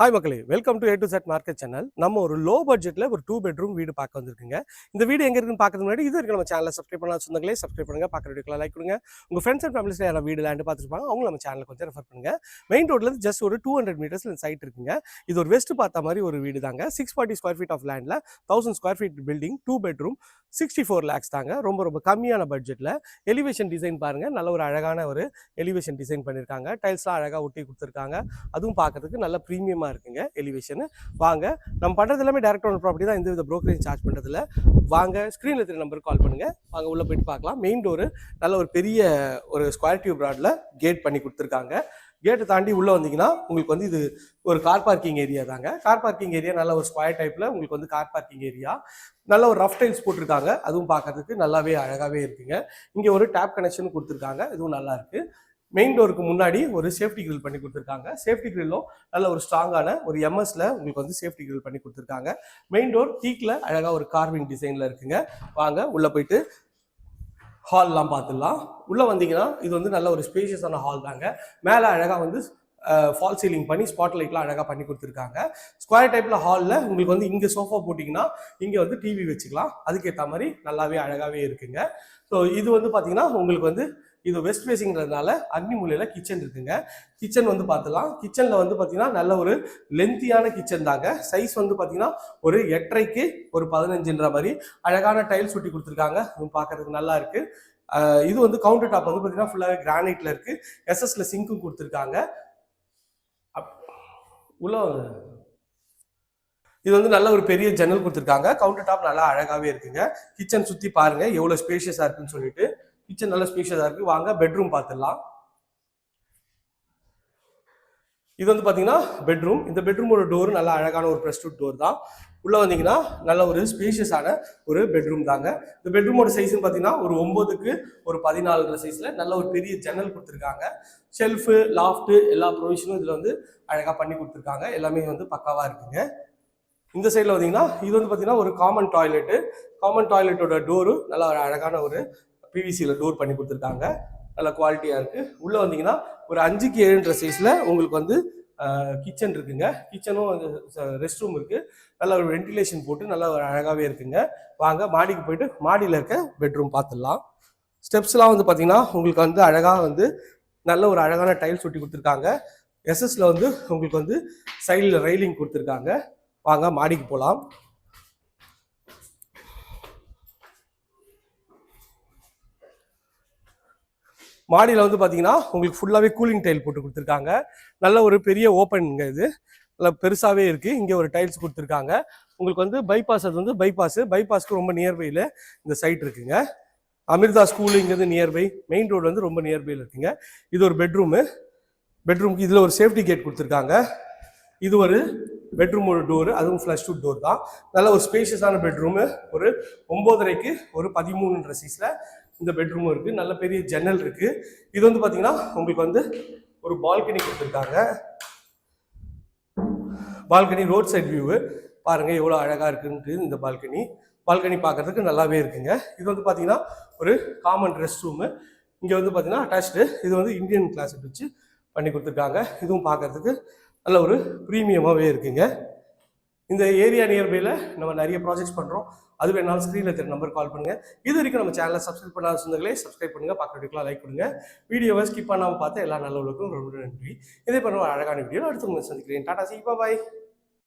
Hi மக்களே welcome to A to Z market channel நம்ம ஒரு லோ பட்ஜெட்டில் ஒரு டூ பெட்ரூம் வீடு பார்க்க வந்திருக்குங்க. இந்த வீடு எங்கே இருக்குன்னு பார்க்கறது முன்னாடி இது வரைக்கும் நம்ம சேனலை சப்ஸ்கிரைப் பண்ணலாம் சொந்தங்களே சப்ஸ்கிரைப் பண்ணுங்க. பார்க்குற வீடியோக்கெல்லாம் லைக் கொடுங்க. உங்கள் ஃப்ரெண்ட்ஸ் அண்ட் ஃபேமிலிஸில் யாராவது வீடு லேண்டு பார்த்துருப்பாங்க அவங்க நம்ம சேனலை கொஞ்சம் ரெஃபர் பண்ணுங்க. மெயின் ரோட்லேருந்து ஜஸ்ட் ஒரு டூ ஹண்ட்ரட் மீட்டர்ஸில் சைட் இருக்குங்க. இது ஒரு வெஸ்ட் பார்த்த மாதிரி ஒரு வீடு தாங்க six forty square feet of லேண்டில் thousand square feet building two bedroom sixty four lakhs தாங்க. ரொம்ப ரொம்ப கம்மியான பட்ஜெட்டில் எலிவேஷன் டிசைன் பாருங்கள் நல்ல ஒரு அழகான ஒரு எலிவேஷன் டிசைன் பண்ணியிருக்காங்க டைல்ஸ்லாம் அழகாக ஒட்டி கொடுத்துருக்காங்க. அதுவும் பார்க்கறதுக்கு நல்ல ப்ரீமியமாக இருக்குங்க எலிவேஷனு வாங்க நம்ம பண்ணுறது எல்லாமே டேரக்ட் ஓனர் ப்ராப்பர்ட்டி தான். எந்த வித ப்ரோக்கரேஜ் சார்ஜ் பண்ணுறதுல வாங்க ஸ்க்ரீனில் தெரிய நம்பருக்கு கால் பண்ணுங்கள் வாங்க உள்ளே போயிட்டு பார்க்கலாம். மெயின் டோரு நல்ல ஒரு பெரிய ஒரு ஸ்கொயர் டியூப் ப்ராடில் கேட் பண்ணி கொடுத்துருக்காங்க. கேட்டை தாண்டி உள்ளே வந்தீங்கன்னா உங்களுக்கு வந்து இது ஒரு கார் பார்க்கிங் ஏரியா தாங்க. கார் பார்க்கிங் ஏரியா நல்ல ஒரு ஸ்கொயர் டைப்பில் உங்களுக்கு வந்து கார் பார்க்கிங் ஏரியா நல்ல ஒரு ரஃப் டைல்ஸ் போட்டிருக்காங்க. அதுவும் பார்க்கறதுக்கு நல்லாவே அழகாகவே இருக்குங்க. இங்கே ஒரு டேப் கனெக்ஷன் கொடுத்துருக்காங்க. இதுவும் நல்லா இருக்குது மெயின் டோருக்கு முன்னாடி ஒரு சேஃப்டி கிரில் பண்ணி கொடுத்துருக்காங்க. சேஃப்டி கிரில்லும் நல்ல ஒரு ஸ்ட்ராங்கான ஒரு எம்எஸ்ல உங்களுக்கு வந்து சேஃப்டி கிரில் பண்ணி கொடுத்துருக்காங்க. மெயின் டோர் டீக்கில் அழகாக ஒரு கார்விங் டிசைனில் இருக்குங்க. வாங்க உள்ளே போயிட்டு ஹால்லாம் பார்த்துடலாம். உள்ளே வந்தீங்கன்னா இது வந்து நல்ல ஒரு ஸ்பேஷியஸான ஹால் தாங்க. மேலே அழகாக வந்து ஃபால் சீலிங் பண்ணி ஸ்பாட் லைட்லாம் அழகாக பண்ணி கொடுத்துருக்காங்க. ஸ்கொயர் டைப்பில் ஹாலில் உங்களுக்கு வந்து இங்கே சோஃபா போட்டிங்கன்னா இங்கே வந்து டிவி வச்சுக்கலாம். அதுக்கேற்ற மாதிரி நல்லாவே அழகாகவே இருக்குங்க. ஸோ இது வந்து பார்த்தீங்கன்னா உங்களுக்கு வந்து இது வெஸ்ட் ஃபேஸிங்கிறதுனால அக்னி மூலையில் கிச்சன் இருக்குங்க. கிச்சன் வந்து பார்த்துலாம் கிச்சனில் வந்து பார்த்தீங்கன்னா நல்ல ஒரு லென்த்தியான கிச்சன் தாங்க. சைஸ் வந்து பார்த்தீங்கன்னா ஒரு எட்டரைக்கு ஒரு பதினஞ்சுன்ற மாதிரி அழகான டைல்ஸ் ஒட்டி கொடுத்துருக்காங்க. அதுவும் பார்க்கறதுக்கு நல்லா இருக்கு. இது வந்து கவுண்டர் டாப் வந்து பார்த்தீங்கன்னா ஃபுல்லாகவே கிரானைட்ல இருக்கு. எஸ்எஸ்ல சிங்க்கும் கொடுத்துருக்காங்க. அப்- உள்ள இது வந்து நல்ல ஒரு பெரிய ஜன்னல் கொடுத்துருக்காங்க. கவுண்டர் டாப் நல்லா அழகாகவே இருக்குங்க. கிச்சன் சுற்றி பாருங்கள் எவ்வளோ ஸ்பேஷியஸாக இருக்குன்னு சொல்லிட்டு. கிச்சன் நல்ல ஸ்பீஷியஸாக இருக்குது வாங்க பெட்ரூம் பார்த்துடலாம். இது வந்து பார்த்தீங்கன்னா பெட்ரூம் இந்த பெட்ரூமோட டோர் நல்லா அழகான ஒரு ப்ரெஸ்டூட் டோர் தான். உள்ளே வந்தீங்கன்னா நல்ல ஒரு ஸ்பேஷியஸான ஒரு பெட்ரூம் தாங்க. இந்த பெட்ரூமோட சைஸ்னு பார்த்தீங்கன்னா ஒரு ஒம்பதுக்கு ஒரு பதினாலுங்கிற சைஸில் நல்ல ஒரு பெரிய ஜன்னல் கொடுத்துருக்காங்க. ஷெல்ஃபு லாஃப்ட்டு எல்லா ப்ரொவிஷனும் இதில் வந்து அழகாக பண்ணி கொடுத்துருக்காங்க. எல்லாமே வந்து பக்காவாக இருக்குங்க. இந்த சைடில் வந்தீங்கன்னா இது வந்து பார்த்தீங்கன்னா ஒரு காமன் டாய்லெட்டு காமன் டாய்லெட்டோட டோரு நல்லா ஒரு அழகான ஒரு பிவிசியில் டோர் பண்ணி கொடுத்துருக்காங்க. நல்ல குவாலிட்டியாக இருக்குது உள்ளே வந்தீங்கன்னா ஒரு அஞ்சுக்கு ஏழுன்ற சைஸில் உங்களுக்கு வந்து கிச்சன் இருக்குங்க. கிச்சனும் ரெஸ்ட் ரூம் இருக்குது நல்ல ஒரு வென்டிலேஷன் போட்டு நல்லா ஒரு அழகாகவே இருக்குங்க. வாங்க மாடிக்கு போயிட்டு மாடியில் இருக்க பெட்ரூம் பார்த்துடலாம் ஸ்டெப்ஸ்லாம் வந்து பார்த்தீங்கன்னா உங்களுக்கு வந்து அழகாக வந்து நல்ல ஒரு அழகான டைல்ஸ் ஒட்டி கொடுத்துருக்காங்க. எஸ்எஸ்ல வந்து உங்களுக்கு வந்து சைடில் ரெயிலிங் கொடுத்துருக்காங்க. வாங்க மாடிக்கு போகலாம் மாடியில் வந்து பார்த்தீங்கன்னா உங்களுக்கு ஃபுல்லாகவே கூலிங் டைல் போட்டு கொடுத்துருக்காங்க. நல்ல ஒரு பெரிய ஓப்பனுங்க இது. நல்லா பெருசாகவே இருக்குது இங்கே ஒரு டைல்ஸ் கொடுத்துருக்காங்க. உங்களுக்கு வந்து பைபாஸ் அது வந்து பைபாஸ் பைபாஸ்க்கு ரொம்ப நியர்பையில் இந்த சைட் இருக்குங்க. அமிர்தா ஸ்கூல் இங்கேருந்து நியர்பை மெயின் ரோடு வந்து ரொம்ப நியர்பையில் இருக்குங்க. இது ஒரு பெட்ரூமு பெட்ரூம்க்கு இதில் ஒரு சேஃப்டி கேட் கொடுத்துருக்காங்க. இது ஒரு பெட்ரூமோட டோரு அதுவும் ஃப்ளஷ் டூ டோர் தான். நல்ல ஒரு ஸ்பேஷியஸான பெட்ரூமு ஒரு ஒம்போதரைக்கு ஒரு பதிமூணுன்ற சீஸில் இந்த பெட்ரூமும் இருக்குது நல்ல பெரிய ஜன்னல் இருக்குது இது வந்து பார்த்தீங்கன்னா உங்களுக்கு வந்து ஒரு பால்கனி கொடுத்துருக்காங்க. பால்கனி ரோட் சைட் வியூவு பாருங்கள் எவ்வளோ அழகாக இருக்குன்ட்டு இந்த பால்கனி பால்கனி பார்க்கறதுக்கு நல்லாவே இருக்குங்க. இது வந்து பார்த்தீங்கன்னா ஒரு காமன் ரெஸ்ட் ரூமு இங்கே வந்து பார்த்தீங்கன்னா அட்டாச்டு இது வந்து இந்தியன் கிளாஸ் வச்சு பண்ணி கொடுத்துருக்காங்க. இதுவும் பார்க்கறதுக்கு நல்ல ஒரு ப்ரீமியமாகவே இருக்குங்க. இந்த ஏரியா நியர்பையில் நம்ம நிறைய ப்ராஜெக்ட்ஸ் பண்ணுறோம் அது வேணாலும் ஸ்க்ரீனில் தெரிய நம்பர் கால் பண்ணுங்கள் இது வரைக்கும் நம்ம சேனலை சப்ஸ்கிரைப் பண்ணாத சொந்தங்களே சப்ஸ்கிரைப் பண்ணுங்கள் பார்க்குறதுக்குலாம் லைக் கொடுங்க. வீடியோவை ஸ்கிப் பண்ணாமல் பார்த்து எல்லா நல்லவர்களுக்கும் ரொம்ப நன்றி. இதே பண்ண அழகான வீடியோ அடுத்து உங்களை சந்திக்கிறேன். டாடா சி பாய்